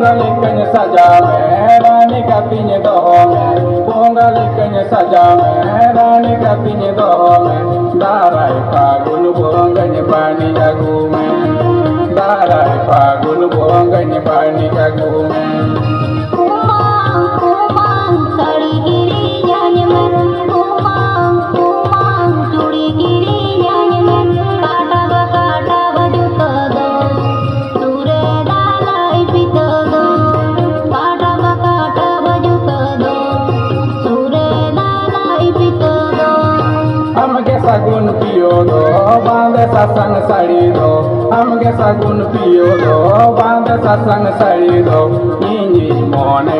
sajame rani ka pinye dohome pongali kanya sajame rani ka pinye dohome darai fagun bonganya pani jagume darai fagun bonganya pani jagume সাগুন পিও দো বাঁধে সাসাং সাড়ি দো আমগে সাগুন পিও দো বাঁধে সাসাং সাড়ি দো ইঞ্জি মনে